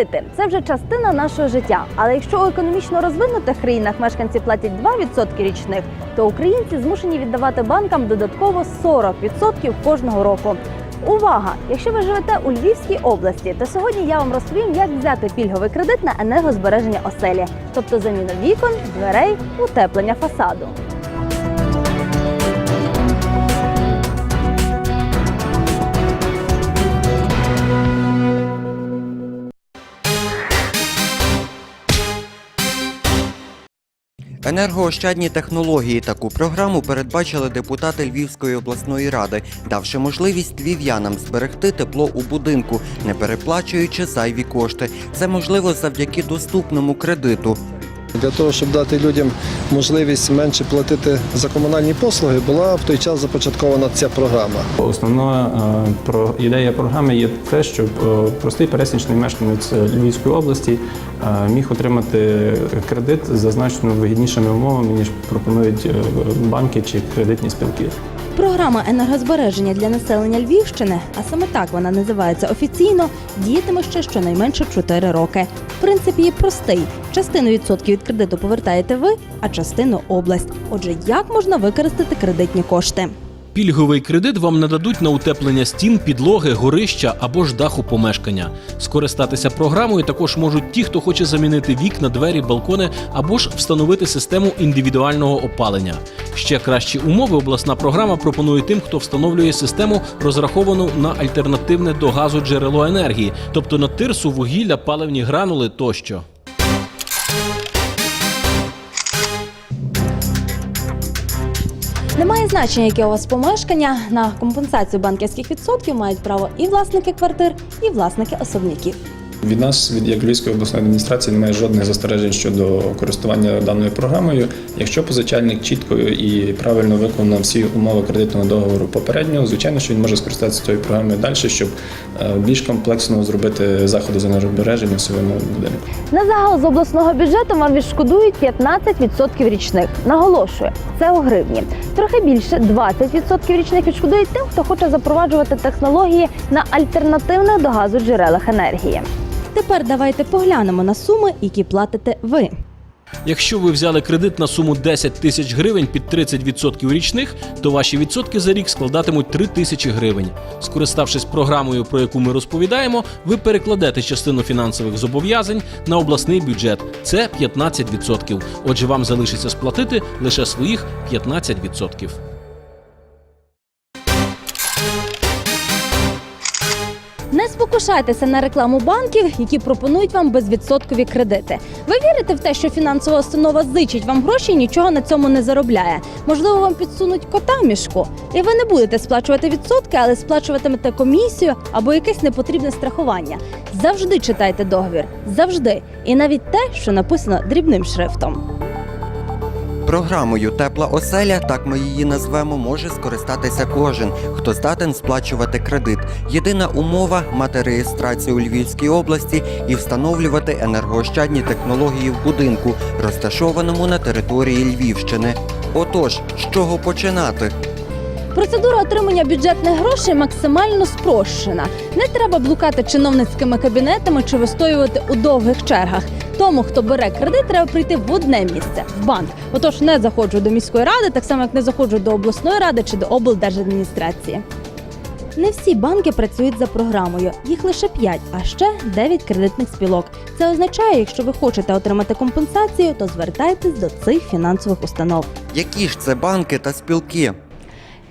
Кредити це вже частина нашого життя. Але якщо у економічно розвинутих країнах мешканці платять 2% річних, то українці змушені віддавати банкам додатково 40% кожного року. Увага! Якщо ви живете у Львівській області, то сьогодні я вам розповім, як взяти пільговий кредит на енергозбереження оселі, тобто заміну вікон, дверей, утеплення фасаду. Енергоощадні технології таку програму передбачили депутати Львівської обласної ради, давши можливість львів'янам зберегти тепло у будинку, не переплачуючи зайві кошти. Це можливо завдяки доступному кредиту. Для того, щоб дати людям можливість менше платити за комунальні послуги, була в той час започаткована ця програма. Основна е, про ідея програми є те, щоб е, простий пересічний мешканець Львівської області е, міг отримати кредит за значно вигіднішими умовами, ніж пропонують банки чи кредитні спілки. Програма енергозбереження для населення Львівщини, а саме так вона називається офіційно, діятиме ще щонайменше 4 роки. Принцип її простий: частину відсотків від кредиту повертаєте ви, а частину область. Отже, як можна використати кредитні кошти? Пільговий кредит вам нададуть на утеплення стін, підлоги, горища або ж даху помешкання. Скористатися програмою також можуть ті, хто хоче замінити вікна, двері, балкони або ж встановити систему індивідуального опалення. Ще кращі умови обласна програма пропонує тим, хто встановлює систему, розраховану на альтернативне до газу джерело енергії, тобто на тирсу, вугілля, паливні гранули тощо. Немає значення, яке у вас помешкання. На компенсацію банківських відсотків мають право і власники квартир, і власники особняків. Від нас, від як Львівської обласної адміністрації, немає жодних застережень щодо користування даною програмою. Якщо позичальник чітко і правильно виконав всі умови кредитного договору попередньо, звичайно, що він може скористатися цією програмою далі, щоб е, більш комплексно зробити заходи з енергозбереження в своєму будинку. На загал з обласного бюджету вам відшкодують 15% річних. Наголошую, це у гривні. Трохи більше 20% річних відшкодують тим, хто хоче запроваджувати технології на альтернативних до газу джерелах енергії. Тепер давайте поглянемо на суми, які платите ви. Якщо ви взяли кредит на суму 10 тисяч гривень під 30% річних, то ваші відсотки за рік складатимуть 3 тисячі гривень. Скориставшись програмою, про яку ми розповідаємо, ви перекладете частину фінансових зобов'язань на обласний бюджет. Це 15%. Отже, вам залишиться сплатити лише своїх 15%. Спокушайтеся на рекламу банків, які пропонують вам безвідсоткові кредити. Ви вірите в те, що фінансова установа зичить вам гроші і нічого на цьому не заробляє. Можливо, вам підсунуть кота в мішку, і ви не будете сплачувати відсотки, але сплачуватимете комісію або якесь непотрібне страхування. Завжди читайте договір, завжди, і навіть те, що написано дрібним шрифтом. Програмою Тепла оселя, так ми її назвемо, може скористатися кожен, хто здатен сплачувати кредит. Єдина умова мати реєстрацію у Львівській області і встановлювати енергоощадні технології в будинку, розташованому на території Львівщини. Отож, з чого починати? Процедура отримання бюджетних грошей максимально спрощена. Не треба блукати чиновницькими кабінетами чи вистоювати у довгих чергах. Тому, хто бере кредит, треба прийти в одне місце в банк. Отож, не заходжу до міської ради, так само як не заходжу до обласної ради чи до облдержадміністрації. Не всі банки працюють за програмою, їх лише 5, а ще 9 кредитних спілок. Це означає, якщо ви хочете отримати компенсацію, то звертайтесь до цих фінансових установ. Які ж це банки та спілки?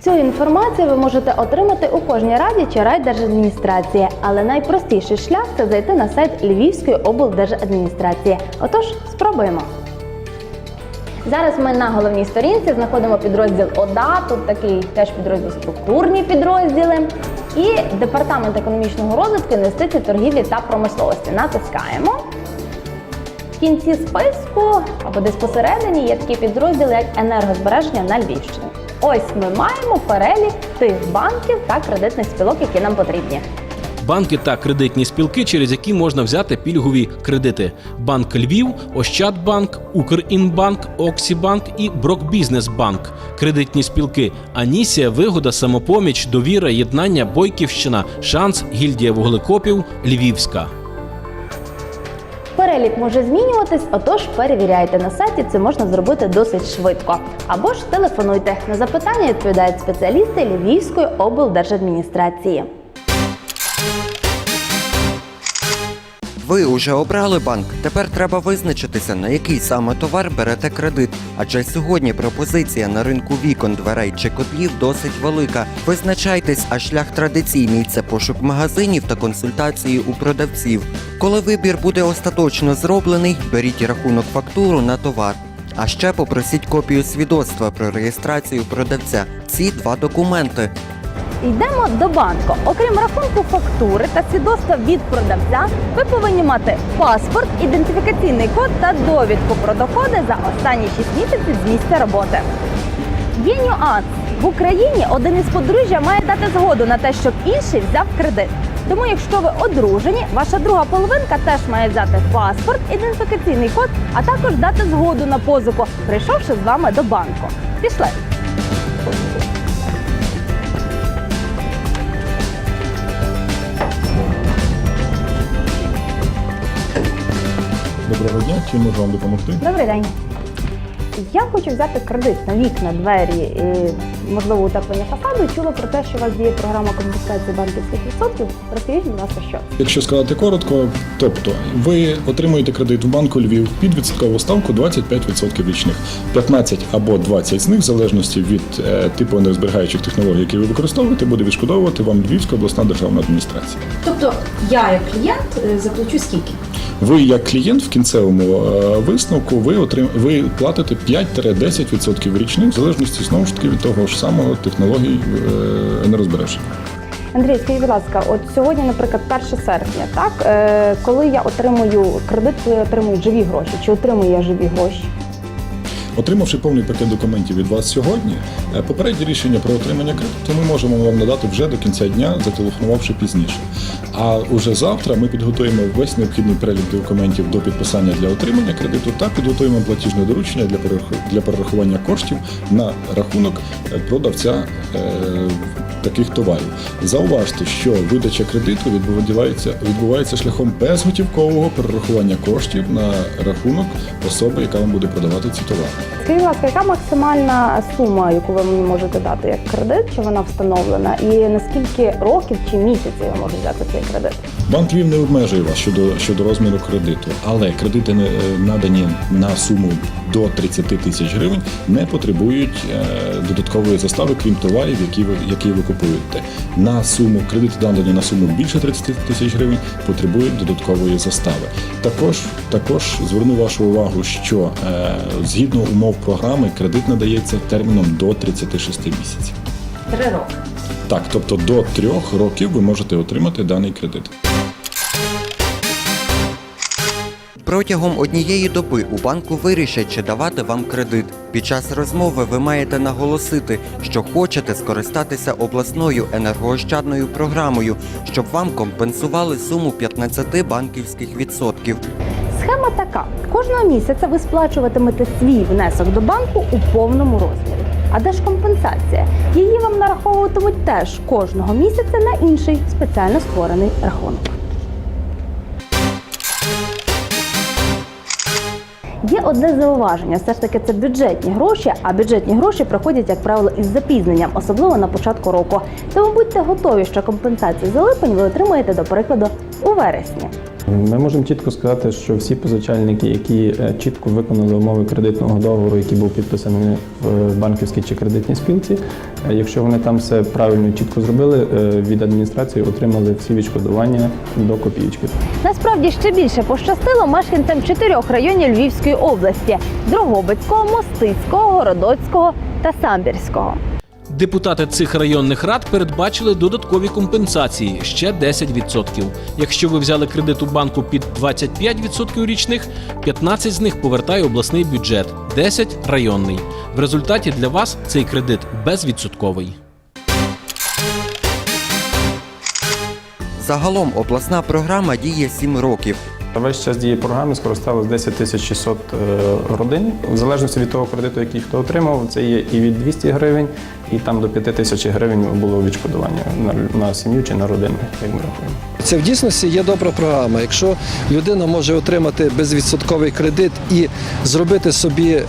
Цю інформацію ви можете отримати у кожній раді чи райдержадміністрації, але найпростіший шлях це зайти на сайт Львівської облдержадміністрації. Отож, спробуємо. Зараз ми на головній сторінці знаходимо підрозділ ОДА, тут такий теж підрозділ структурні підрозділи. І департамент економічного розвитку, інвестицій, торгівлі та промисловості. Натискаємо. В кінці списку або десь посередині є такі підрозділи, як енергозбереження на Львівщині. Ось ми маємо перелік тих банків та кредитних спілок, які нам потрібні. Банки та кредитні спілки, через які можна взяти пільгові кредити: Банк Львів, Ощадбанк, Укрінбанк, Оксібанк і Брокбізнесбанк. Кредитні спілки Анісія, Вигода, Самопоміч, Довіра, Єднання, Бойківщина, Шанс, Гільдія Вуглекопів, Львівська. Перелік може змінюватись, отож перевіряйте на сайті. Це можна зробити досить швидко. Або ж телефонуйте. На запитання відповідають спеціалісти Львівської облдержадміністрації. Ви уже обрали банк. Тепер треба визначитися, на який саме товар берете кредит. Адже сьогодні пропозиція на ринку вікон, дверей чи котлів досить велика. Визначайтесь, а шлях традиційний це пошук магазинів та консультації у продавців. Коли вибір буде остаточно зроблений, беріть рахунок фактуру на товар. А ще попросіть копію свідоцтва про реєстрацію продавця. Ці два документи. Йдемо до банку. Окрім рахунку фактури та свідоцтва від продавця, ви повинні мати паспорт, ідентифікаційний код та довідку про доходи за останні 6 місяців з місця роботи. Є нюанс. В Україні один із подружжя має дати згоду на те, щоб інший взяв кредит. Тому, якщо ви одружені, ваша друга половинка теж має взяти паспорт, ідентифікаційний код, а також дати згоду на позику, прийшовши з вами до банку. Пішли. Доброго дня, чим можу вам допомогти? Добрий день. Я хочу взяти кредит на вікна, двері, і, можливо, утеплення фасаду. Чула про те, що у вас є програма компенсації банківських відсотків. Розкажіть, будь ласка, що. Якщо сказати коротко, тобто ви отримуєте кредит в банку Львів під відсоткову ставку 25% річних, 15 або 20 з них, в залежності від е, типу енергозберігаючих технологій, які ви використовуєте, буде відшкодовувати вам Львівська обласна державна адміністрація. Тобто я як клієнт е, заплачу скільки? Ви як клієнт в кінцевому е, висновку ви отрим... ви платите 5-10% річних, в залежності знову ж таки від того ж самого технології енергозбереження. Андрій, скажіть, будь ласка, от сьогодні, наприклад, 1 серпня, так е, коли я отримую кредит, коли я отримую живі гроші, чи отримую я живі гроші? Отримавши повний пакет документів від вас сьогодні, е, попереднє рішення про отримання кредиту ми можемо вам надати вже до кінця дня, зателефонувавши пізніше. А уже завтра ми підготуємо весь необхідний перелік документів до підписання для отримання кредиту та підготуємо платіжне доручення для для перерахування коштів на рахунок е, продавця е, таких товарів. Зауважте, що видача кредиту відбувається, відбувається шляхом безготівкового перерахування коштів на рахунок особи, яка вам буде продавати ці товари. Скажіть, яка максимальна сума, яку ви мені можете дати як кредит, чи вона встановлена? І наскільки років чи місяців я можу взяти цей кредит? Банк Львів не обмежує вас щодо щодо розміру кредиту, але кредити е, надані на суму до 30 тисяч гривень не потребують е, додаткової застави, крім товарів, які ви які ви купуєте. На суму кредити надані на суму більше 30 тисяч гривень потребують додаткової застави. Також також зверну вашу увагу, що е, згідно умов програми кредит надається терміном до 36 місяців. Три роки. Так, тобто до трьох років ви можете отримати даний кредит. Протягом однієї доби у банку вирішать, чи давати вам кредит. Під час розмови ви маєте наголосити, що хочете скористатися обласною енергоощадною програмою, щоб вам компенсували суму 15 банківських відсотків. Схема така: кожного місяця ви сплачуватимете свій внесок до банку у повному розмірі. А де ж компенсація? Її вам нараховуватимуть теж кожного місяця на інший спеціально створений рахунок. Є одне зауваження, все ж таки це бюджетні гроші, а бюджетні гроші проходять, як правило, із запізненням, особливо на початку року. Тому будьте готові, що компенсацію за липень ви отримаєте, до прикладу, у вересні. Ми можемо чітко сказати, що всі позичальники, які е, чітко виконали умови кредитного договору, який був підписаний в банківській чи кредитній спілці, е, якщо вони там все правильно і чітко зробили, е, від адміністрації отримали всі відшкодування до копійки. Насправді ще більше пощастило мешканцям чотирьох районів Львівської області: Дрогобицького, Мостицького, Городоцького та Самбірського. Депутати цих районних рад передбачили додаткові компенсації ще 10%. Якщо ви взяли кредит у банку під 25% річних, 15 з них повертає обласний бюджет, 10 – районний. В результаті для вас цей кредит безвідсотковий. Загалом обласна програма діє 7 років. Весь час дії програми скористалось 10 тисяч 600 е, родин. В залежності від того кредиту, який хто отримав, це є і від 200 гривень, і там до 5 тисяч гривень було відшкодування на, на сім'ю чи на родину, як ми рахуємо. Це в дійсності є добра програма. Якщо людина може отримати безвідсотковий кредит і зробити собі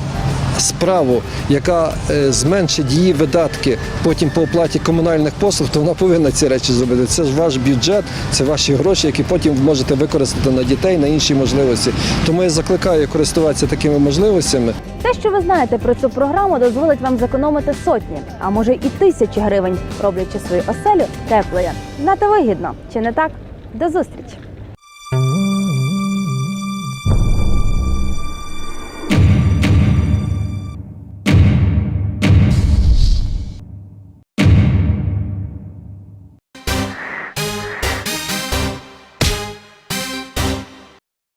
справу, яка е, зменшить її видатки потім по оплаті комунальних послуг, то вона повинна ці речі зробити. Це ж ваш бюджет, це ваші гроші, які потім можете використати на дітей, на інші можливості. Тому я закликаю користуватися такими можливостями. Те, що ви знаєте про цю програму, дозволить вам зекономити сотні, а може і тисячі гривень, роблячи свою оселю теплою. Знати вигідно, чи не так? До зустрічі!